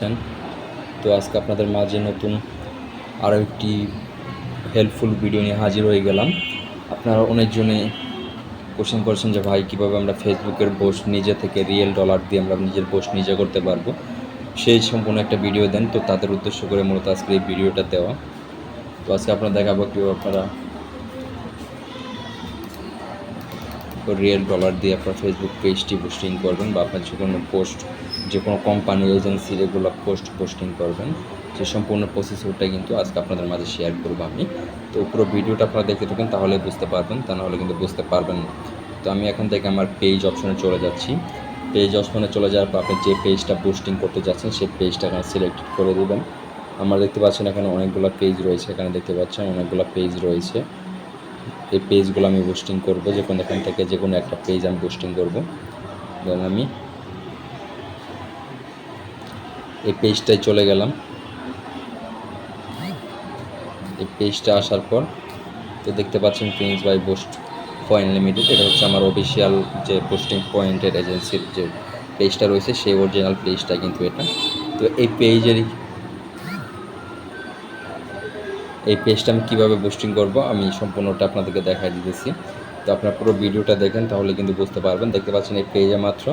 আছেন তো আজকে আপনাদের মাঝে নতুন আরও একটি হেল্পফুল ভিডিও নিয়ে হাজির হয়ে গেলাম। আপনারা অনেকজনে কোশ্চেন করেছেন যে, ভাই, কীভাবে আমরা ফেসবুকের পোস্ট নিজে থেকে রিয়েল ডলার দিয়ে আমরা নিজের পোস্ট নিজে করতে পারব? সেই সম্পূর্ণ একটা ভিডিও দেন। তো তাদের উদ্দেশ্য করে মূলত আজকে এই ভিডিওটা দেওয়া। তো আজকে আপনারা দেখাবো কীভাবে আপনারা রিয়েল ডলার দিয়ে আপনার ফেসবুক পেজটি পোস্টিং করবেন বা আপনার যে কোনো পোস্ট যে কোনো কোম্পানি এজেন্সি এগুলো পোস্ট পোস্টিং করবেন। সে সম্পূর্ণ প্রসেসরটা কিন্তু আজকে আপনাদের মাঝে শেয়ার করব আমি। তো পুরো ভিডিওটা আপনারা দেখতে থাকেন, তাহলে বুঝতে পারবেন, তা নাহলে কিন্তু বুঝতে পারবেন না। তো আমি এখান থেকে আমার পেজ অপশনে চলে যাচ্ছি। পেজ অপশনে চলে যাওয়ার পর আপনি যে পেজটা পোস্টিং করতে যাচ্ছেন, সেই পেজটা এখানে সিলেক্ট করে দেবেন। আমরা দেখতে পাচ্ছেন এখানে অনেকগুলো পেজ রয়েছে, এখানে দেখতে পাচ্ছেন অনেকগুলো পেজ রয়েছে। এই পেজগুলো আমি পোস্টিং করব, যে কোনো এখান থেকে যে কোনো একটা পেজ আমি পোস্টিং করব। ধরুন আমি এই পেজটায় চলে গেলাম। এই পেজটা আসার পর তো দেখতে পাচ্ছেন Prince by Post Point Limited এটা হচ্ছে আমার অফিসিয়াল যে পোস্টিং পয়েন্টের এজেন্সির যে পেজটা রয়েছে, সেই অরিজিনাল পেজটা কিন্তু এটা। তো এই পেজেরই এই পেজটা আমি কীভাবে পোস্টিং করব, আমি সম্পূর্ণটা আপনাদেরকে দেখাই দিতেছি। তো আপনার পুরো ভিডিওটা দেখেন, তাহলে কিন্তু বুঝতে পারবেন। দেখতে পাচ্ছেন এই পেজে মাত্র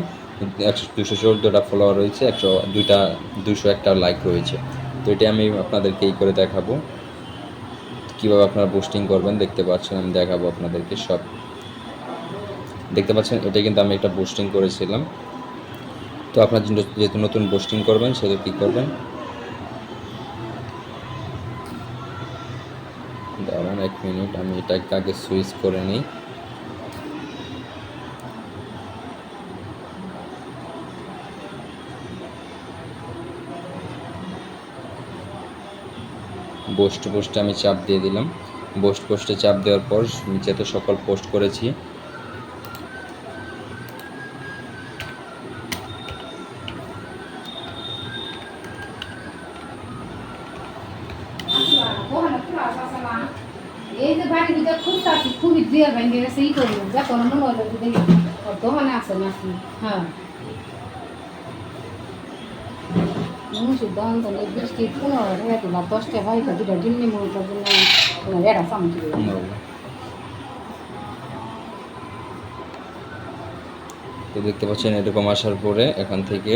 একশো দুশো চোদ্দোটা ফলোয়ার রয়েছে, একশো দুইটা দুশো একটা লাইক রয়েছে। তো এটা আমি আপনাদেরকে এই করে দেখাবো। কীভাবে আপনারা পোস্টিং করবেন, দেখতে পাচ্ছেন, আমি দেখাবো আপনাদেরকে সব। দেখতে পাচ্ছেন এটা কিন্তু আমি একটা পোস্টিং করেছিলাম। তো আপনার যেহেতু নতুন পোস্টিং করবেন, সেহেতু কী করবেন? দাঁড়ান এক মিনিট, আমি এটাকে আগে সুইচ করে নিই। বোস্ট পোস্টে আমি চাপ দিয়ে দিলাম। বোস্ট পোস্টে চাপ দেওয়ার পর নিচে তো সকল পোস্ট করেছি। এই যে বাড়ি খুব খুবই ভেঙে গেছে, ই করব যত মনে হলো যে দেখি। আছে নাকি? হ্যাঁ। দশটা তো দেখতে পাচ্ছেন, এরকম আসার পরে এখান থেকে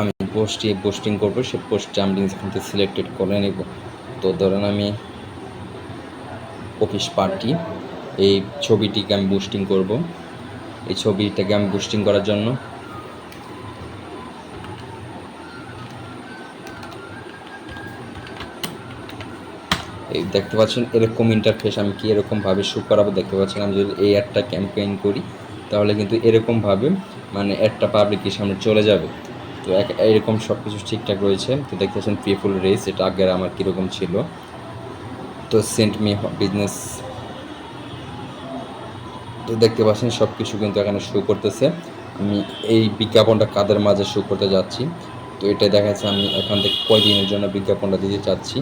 আমি পোস্টটি পোস্টিং করব, সে পোস্টটা আমি থেকে সিলেক্টেড করে নেব। তো ধরেন আমি অফিস পার্টি। এই ছবিটিকে আমি বুস্টিং করব? এই ছবিটাকে আমি বুস্টিং করার জন্য। এই দেখতে পাচ্ছেন এরকম ইন্টারফেস আমি কি এরকমভাবে শু করাবো? দেখতে পাচ্ছেন আমি যদি এই অ্যাডটা ক্যাম্পেইন করি, তাহলে কিন্তু এরকমভাবে মানে অ্যাডটা পাবলিকের সামনে চলে যাবে। তো এরকম সব কিছু ঠিকঠাক রয়েছে। তো দেখতে পাচ্ছেন পিপুল রেস এটা আগের আমার কীরকম ছিল। তো সেন্ট মি বিজনেস তো দেখতে পাচ্ছেন সব কিছু কিন্তু এখানে শো করতেছে। আমি এই বিজ্ঞাপনটা কাদের মাঝে শো করতে যাচ্ছি? তো এটা দেখা যাচ্ছে আমি এখান থেকে কয়দিনের জন্য বিজ্ঞাপনটা দিতে চাচ্ছি।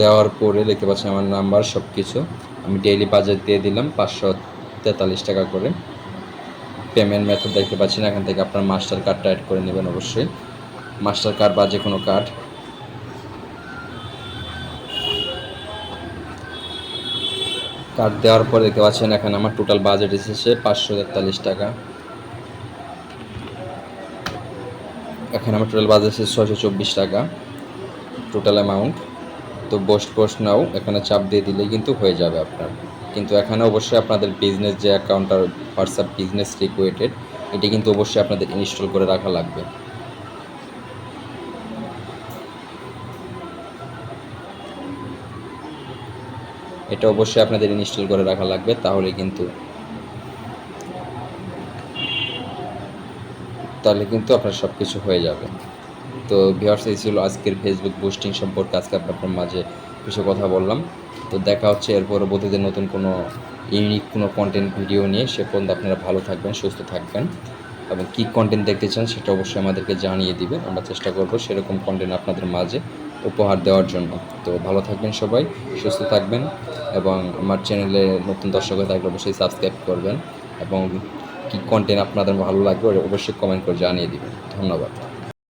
দেওয়ার পরে দেখতে পাচ্ছেন আমার নাম্বার সব কিছু আমি ডেইলি বাজেট দিয়ে দিলাম পাঁচশো তেতাল্লিশ টাকা করে। পেমেন্ট মেথড দেখতে পাচ্ছেন, এখান থেকে আপনার মাস্টার কার্ডটা অ্যাড করে নেবেন অবশ্যই। মাস্টার কার্ড বা যে কোনো কার্ড কার্ড দেওয়ার পরে দেখতে পাচ্ছেন এখানে আমার টোটাল বাজেট এসেছে পাঁচশো তেতাল্লিশ টাকা। এখানে আমার টোটাল বাজেট এসেছে ছয়শো চব্বিশ টাকা টোটাল অ্যামাউন্ট তো পোস্ট পোস্ট নাও, এখানে চাপ দিয়ে দিলেই কিন্তু হয়ে যাবে আপনার। কিন্তু এখানে অবশ্যই আপনাদের বিজনেস যে অ্যাকাউন্ট আর হোয়াটসঅ্যাপ বিজনেস রিকুয়েটেড এটি কিন্তু অবশ্যই আপনাদের ইনস্টল করে রাখা লাগবে। এটা অবশ্যই আপনাদের ইনস্টল করে রাখা লাগবে তাহলে কিন্তু তাহলে কিন্তু আপনার সব কিছু হয়ে যাবে। তো ভিউয়ার্স এই ছিল আজকের ফেসবুক পোস্টিং সম্পর্কে, আজকে আপনার মাঝে কিছু কথা বললাম। তো দেখা হচ্ছে এর পরবর্তীতে নতুন কোনো ইউনিক কোনো কন্টেন্ট ভিডিও নিয়ে। সে পর্যন্ত আপনারা ভালো থাকবেন, সুস্থ থাকবেন। এবং কী কন্টেন্ট দেখতে চান, সেটা অবশ্যই আমাদেরকে জানিয়ে দিবেন। আমরা চেষ্টা করব সেরকম কন্টেন্ট আপনাদের মাঝে উপহার দেওয়ার জন্য। তো ভালো থাকবেন সবাই, সুস্থ থাকবেন এবং আমার চ্যানেলে নতুন দর্শক হয়ে থাকলে অবশ্যই সাবস্ক্রাইব করবেন এবং কী কন্টেন্ট আপনাদের ভালো লাগবে অবশ্যই কমেন্ট করে জানিয়ে দেবেন। ধন্যবাদ।